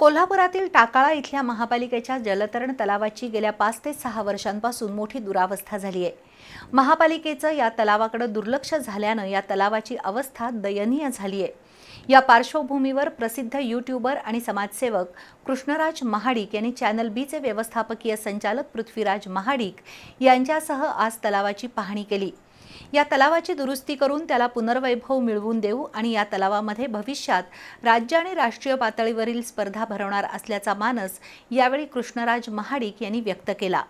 कोल्हापुरातील टाकाळा इथल्या महापालिकेच्या जलतरण तलावाची गेल्या पाच ते सहा वर्षांपासून मोठी दुरावस्था झाली आहे. महापालिकेचं या तलावाकडे दुर्लक्ष झाल्यानं या तलावाची अवस्था दयनीय झाली आहे. या पार्श्वभूमीवर प्रसिद्ध यूट्यूबर आणि समाजसेवक कृष्णराज महाडिक यांनी चॅनल बीचे व्यवस्थापकीय संचालक पृथ्वीराज महाडिक यांच्यासह आज तलावाची पाहणी केली. या तलावाची दुरुस्ती करून त्याला पुनर्वैभव मिळवून देऊ आणि या तलावामध्ये भविष्यात राज्य आणि राष्ट्रीय पातळीवरील स्पर्धा भरवणार असल्याचा मानस यावेळी कृष्णराज महाडिक यांनी व्यक्त केला.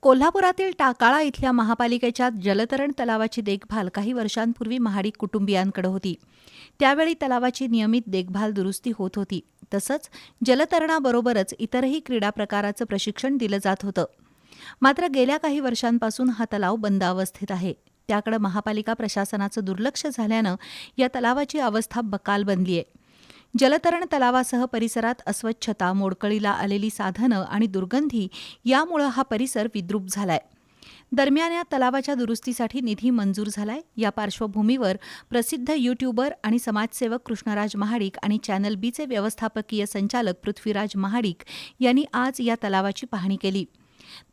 कोल्हापुरातील टाकाळा इथल्या महापालिकेच्या जलतरण तलावाची देखभाल काही वर्षांपूर्वी महाडिक कुटुंबियांकडे होती. त्यावेळी तलावाची नियमित देखभाल दुरुस्ती होत होती. तसंच जलतरणाबरोबरच इतरही क्रीडा प्रकाराचं प्रशिक्षण दिलं जात होतं. मात्र गेल्या काही वर्षांपासून हा तलाव बंद अवस्थेत आहे. त्याकडे महापालिका प्रशासनाचं दुर्लक्ष झाल्यानं या तलावाची अवस्था बकाल बनली आहे. जलतरण तलावासह परिसरात अस्वच्छता मोडकळीला आलेली साधनं आणि दुर्गंधी यामुळं हा परिसर विद्रूप झालाय. दरम्यान या तलावाच्या दुरुस्तीसाठी निधी मंजूर झालाय. या पार्श्वभूमीवर प्रसिद्ध यूट्यूबर आणि समाजसेवक कृष्णराज महाडिक आणि चॅनल बीचे व्यवस्थापकीय संचालक पृथ्वीराज महाडिक यांनी आज या तलावाची पाहणी केली.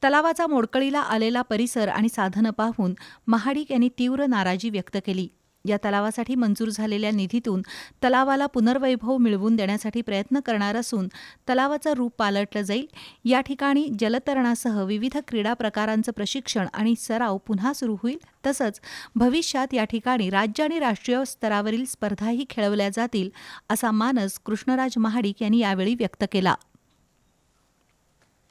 तलावाचा मोडकळीला आलेला परिसर आणि साधनं पाहून महाडिक यांनी तीव्र नाराजी व्यक्त केली. या तलावासाठी मंजूर झालेल्या निधीतून तलावाला पुनर्वैभव मिळवून देण्यासाठी प्रयत्न करणार असून तलावाचं रूप पालटलं जाईल. या ठिकाणी जलतरणासह विविध क्रीडा प्रकारांचं प्रशिक्षण आणि सराव पुन्हा सुरू होईल. तसंच भविष्यात या ठिकाणी राज्य आणि राष्ट्रीय स्तरावरील स्पर्धाही खेळवल्या जातील असा मानस कृष्णराज महाडिक यांनी यावेळी व्यक्त केला.